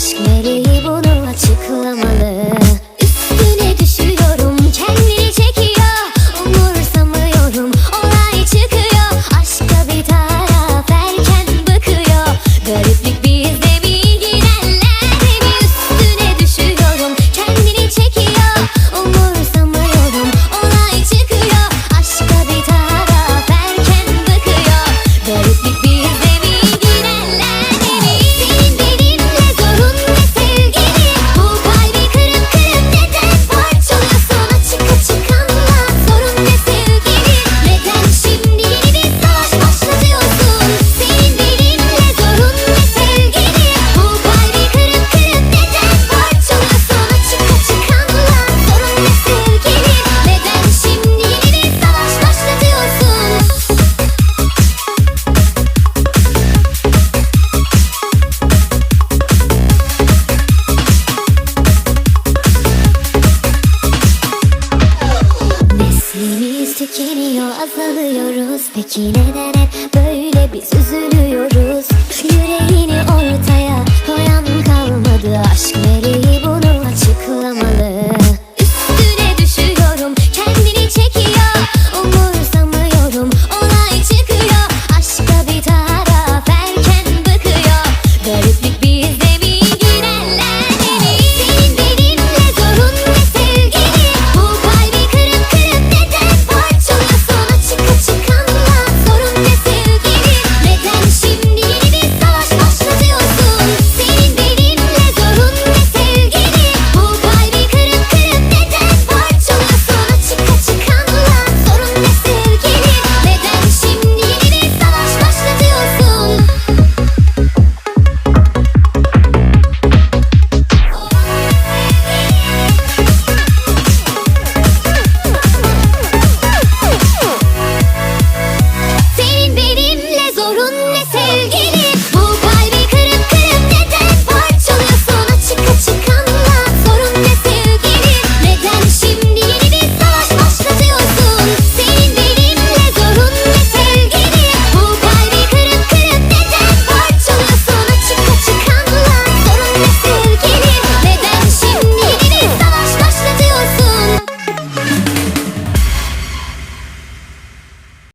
しめりいものはちくわまで tükeniyor azalıyoruz. Peki neden hep böyle biz üzülüyoruz